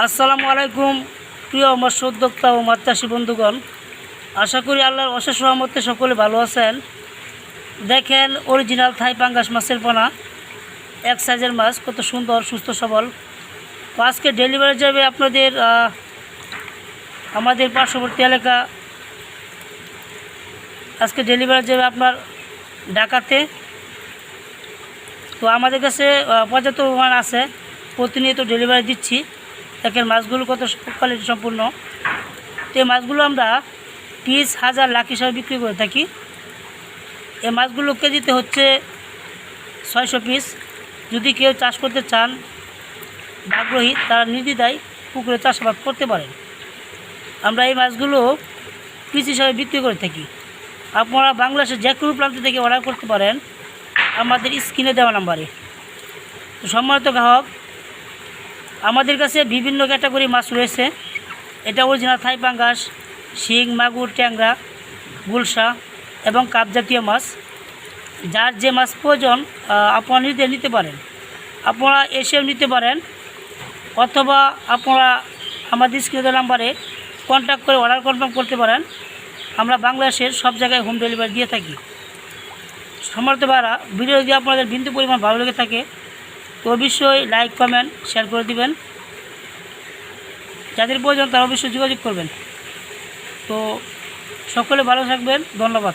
আসসালামু আলাইকুম, প্রিয় মৎস্য উদ্যোক্তা ও মাত্রাসী বন্ধুগণ। আশা করি আল্লাহর অশেষ রহমতে সকলে ভালো আছেন। দেখেন অরিজিনাল থাই পাঙ্গাস মাছের পোনা। এক সাইজের মাছ, কত সুন্দর, সুস্থ, সবল। আজকে ডেলিভারি যাবে আপনাদের আমাদের পার্শ্ববর্তী এলাকা। আজকে ডেলিভারি যাবে আপনার ঢাকাতে। তো আমাদের কাছে পর্যাপ্ত পরিমাণ আছে। প্রতিনিয়ত ডেলিভারি দিচ্ছি। দেখেন মাছগুলো কত কোয়ালিটি সম্পূর্ণ। তো এই মাছগুলো আমরা পিস হাজার লাখ হিসাবে বিক্রি করে থাকি। এই মাছগুলো কেজিতে হচ্ছে ছয়শো পিস। যদি কেউ চাষ করতে চান আগ্রহী, তারা নির্দ্বিধায় পুকুরে চাষাবাদ করতে পারেন। আমরা এই মাছগুলো পিস হিসাবে বিক্রি করে থাকি। আপনারা বাংলাদেশের যে কোনো প্রান্ত থেকে অর্ডার করতে পারেন। আমাদের স্ক্রিনে দেওয়া নাম্বারে। সম্মানিত গ্রাহক আমাদের কাছে বিভিন্ন ক্যাটাগরি মাছ রয়েছে। এটা অরিজিনাল থাই পাঙ্গাস, শিং, মাগুর, ট্যাংরা, গুলশা এবং কাপ জাতীয় মাছ। যার যে মাছ প্রয়োজন আপনারা নিতে নিতে পারেন। আপনারা এসেও নিতে পারেন অথবা আপনারা আমাদের স্ক্রিনের নাম্বারে কন্ট্যাক্ট করে অর্ডার কনফার্ম করতে পারেন। আমরা বাংলাদেশের সব জায়গায় হোম ডেলিভারি দিয়ে থাকি। সম্মানিত ভাড়া ভিডিও যদি আপনাদের বিন্দু পরিমাণ ভালো লেগে থাকে তো অবশ্যই লাইক কমেন্ট শেয়ার করে দিবেন। যাদের প্রয়োজন তারা অবশ্যই যোগাযোগ করবেন। তো সকলে ভালো থাকবেন। ধন্যবাদ।